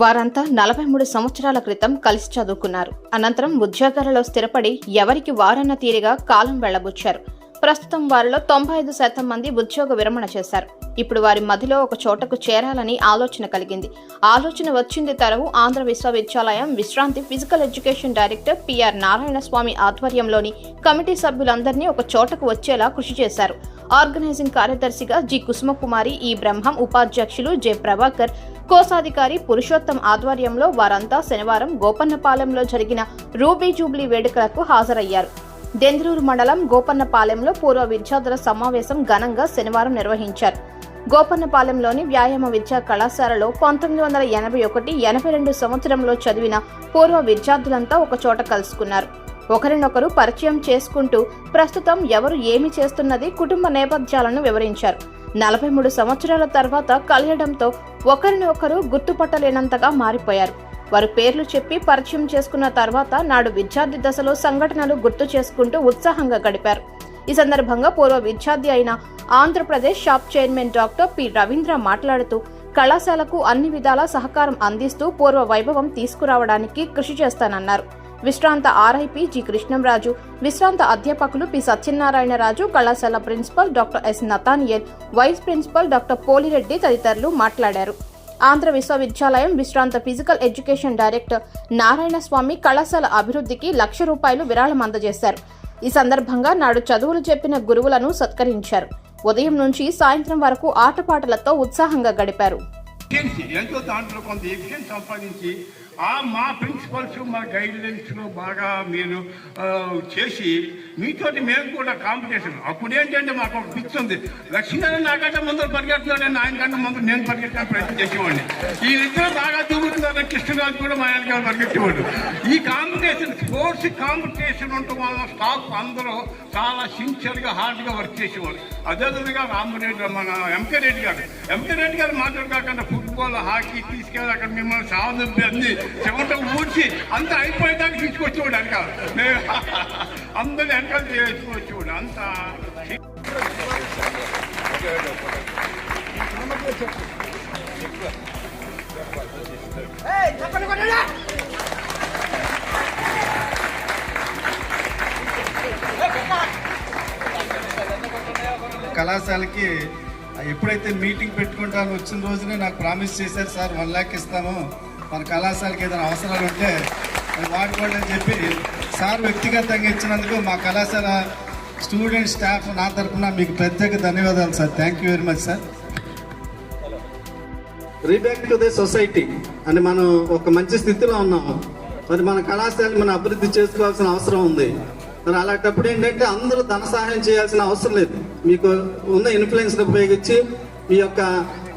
వారంతా నలభై మూడు సంవత్సరాల క్రితం కలిసి చదువుకున్నారు. అనంతరం ఉద్యోగాలలో స్థిరపడి ఎవరికి వారన్న తీరిగా కాలం వెళ్ళబుచ్చారు ప్రస్తుతం వారిలో తొంభై ఐదు శాతం మంది ఉద్యోగ విరమణ చేశారు. ఇప్పుడు వారి మదిలో ఒక చోటకు చేరాలని ఆలోచన కలిగింది. ఆలోచన వచ్చింది తరవు ఆంధ్ర విశ్వవిద్యాలయం విశ్రాంతి physical education director PR Narayana Swamy ఆధ్వర్యంలోని కమిటీ సభ్యులందరినీ ఒక చోటకు వచ్చేలా కృషి చేశారు. ఆర్గనైజింగ్ కార్యదర్శిగా జి కుసుమకుమారి ఈ బ్రహ్మం ఉపాధ్యక్షులు జె ప్రభాకర్ కోశాధికారి పురుషోత్తం ఆధ్వర్యంలో వారంతా శనివారం గోపన్నపాలెంలో జరిగిన రూబీ జూబ్లీ వేడుకలకు హాజరయ్యారు. దెంద్రూరు మండలం గోపన్నపాలెంలో పూర్వ విద్యార్థుల సమావేశం ఘనంగా శనివారం నిర్వహించారు. గోపన్నపాలెంలోని వ్యాయామ విద్యా కళాశాలలో పంతొమ్మిది వందల ఎనభై ఒకటి ఎనభై రెండు సంవత్సరంలో చదివిన పూర్వ విద్యార్థులంతా ఒకచోట కలుసుకున్నారు. ఒకరినొకరు పరిచయం చేసుకుంటూ ప్రస్తుతం ఎవరు ఏమి చేస్తున్నది కుటుంబ నేపథ్యాలను వివరించారు. నలభై మూడు సంవత్సరాల తర్వాత కలయడంతో ఒకరిని ఒకరు గుర్తుపట్టలేనంతగా మారిపోయారు. వారు పేర్లు చెప్పి పరిచయం చేసుకున్న తర్వాత నాడు విద్యార్థి దశలో సంఘటనలు గుర్తు చేసుకుంటూ ఉత్సాహంగా గడిపారు. ఈ సందర్భంగా పూర్వ విద్యార్థి అయిన Andhra Pradesh shop chairman doctor P. Ravindra మాట్లాడుతూ కళాశాలకు అన్ని విధాల సహకారం అందిస్తూ పూర్వ వైభవం తీసుకురావడానికి కృషి చేస్తానన్నారు. విశ్రాంత ఆర్ఐపి జి కృష్ణంరాజు విశ్రాంత అధ్యాపకులు పి సత్యనారాయణరాజు కళాశాల principal doctor S Nathaniel vice principal doctor Polireddy తదితరులు మాట్లాడారు. ఆంధ్ర విశ్వవిద్యాలయం విశ్రాంత physical education director Narayana Swamy కళాశాల అభివృద్ధికి లక్ష రూపాయలు విరాళం అందజేశారు. ఈ సందర్భంగా నాడు చదువులు చెప్పిన గురువులను సత్కరించారు. ఉదయం నుంచి సాయంత్రం వరకు ఆటపాటలతో ఉత్సాహంగా గడిపారు. ఎఫిషియన్సీ ఎంతో దాంట్లో కొంత ఎఫిషియన్సీ సంపాదించి ఆ మా ప్రిన్సిపల్స్ మా గైడ్లైన్స్లో బాగా మీరు చేసి మీతోటి మేము కూడా కాంపిటీషన్ అప్పుడు ఏంటంటే మాకు ఒక పిచ్చి ఉంది. లక్ష్మీనారాయణ నాకంటే ముందర పరిగెడుతున్నాడని ఆయన కంటే ముందర నేను పరిగెత్తడానికి ప్రయత్నం చేసేవాడిని. వీళ్ళిద్దరూ బాగా దూకుతున్నారని కృష్ణరాజు కూడా మా ఆయనకి పరిగెత్తేవాడు ఈ కాంపిటీషన్ స్పోర్ట్స్ కాంపిటీషన్ ఉండటం వల్ల స్టాఫ్ అందరూ చాలా సిన్సియర్గా హార్డ్గా వర్క్ చేసేవాళ్ళు. అదేవిధంగా రామరెడ్డి మన ఎంకే రెడ్డి గారు. ఎంకే రెడ్డి గారు మాత్రం కాకుండా ఫుట్బాల్ హాకీ తీసుకెళ్ళి అక్కడ మిమ్మల్ని సాధన అన్ని చెమట ఊడ్చి అంతా అయిపోయేదాకా తీసుకొచ్చేవాడు వెనకాల. మేము అందరు వెనకాల చేసుకొచ్చేవాడు అంత కళాశాలకి ఎప్పుడైతే మీటింగ్ పెట్టుకుంటాను వచ్చిన రోజునే నాకు ప్రామిస్ చేశారు సార్ వన్ ల్యాక్ ఇస్తాము మన కళాశాలకి ఏదైనా అవసరాలు ఉంటే వాడుకోండి అని చెప్పి సార్ వ్యక్తిగతంగా ఇచ్చినందుకు మా కళాశాల స్టూడెంట్ స్టాఫ్ నా తరఫున మీకు ప్రత్యేక ధన్యవాదాలు sir. Thank you very much sir. రీబ్యాక్ to the society అని మనం ఒక మంచి స్థితిలో ఉన్నాము. మరి మన కళాశాలని మనం అభివృద్ధి చేసుకోవాల్సిన అవసరం ఉంది. మరి అలాంటప్పుడు ఏంటంటే అందరూ ధన సహాయం చేయాల్సిన అవసరం లేదు. మీకు ఉన్న ఇన్ఫ్లుయెన్స్ ఉపయోగించి మీ యొక్క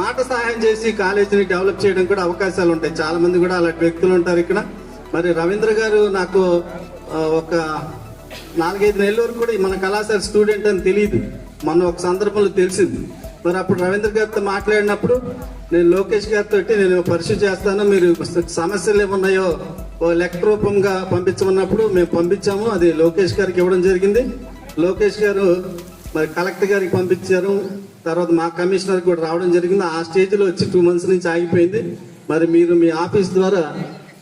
మాట సహాయం చేసి కాలేజీని డెవలప్ చేయడం కూడా అవకాశాలు ఉంటాయి. చాలా మంది కూడా అలాంటి వ్యక్తులు ఉంటారు ఇక్కడ. మరి రవీంద్ర గారు నాకు ఒక నాలుగైదు నెలల వరకు కూడా మన కళాశాల స్టూడెంట్ అని తెలియదు మొన్న ఒక సందర్భంలో తెలిసింది. మరి అప్పుడు రవీంద్ర గారితో మాట్లాడినప్పుడు నేను లోకేష్ గారితో నేను పరిశీలి చేస్తాను. మీరు సమస్యలు ఏమున్నాయో లెక్క రూపంగా పంపించమన్నప్పుడు మేము పంపించాము. అది లోకేష్ గారికి ఇవ్వడం జరిగింది. లోకేష్ గారు మరి కలెక్టర్ గారికి పంపించారు. తర్వాత మా కమిషనర్ కూడా రావడం జరిగింది. ఆ స్టేజ్లో వచ్చి టూ మంత్స్ నుంచి ఆగిపోయింది. మరి మీరు మీ ఆఫీస్ ద్వారా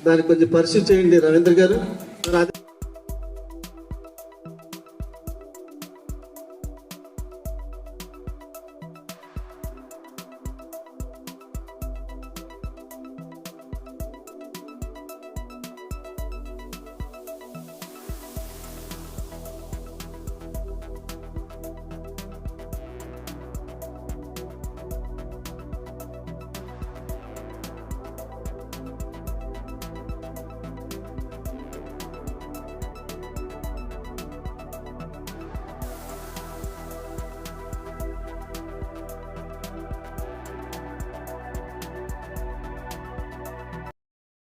దాన్ని కొంచెం పరిశీలి చేయండి రవీంద్ర గారు. మరి అదే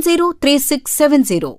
703670.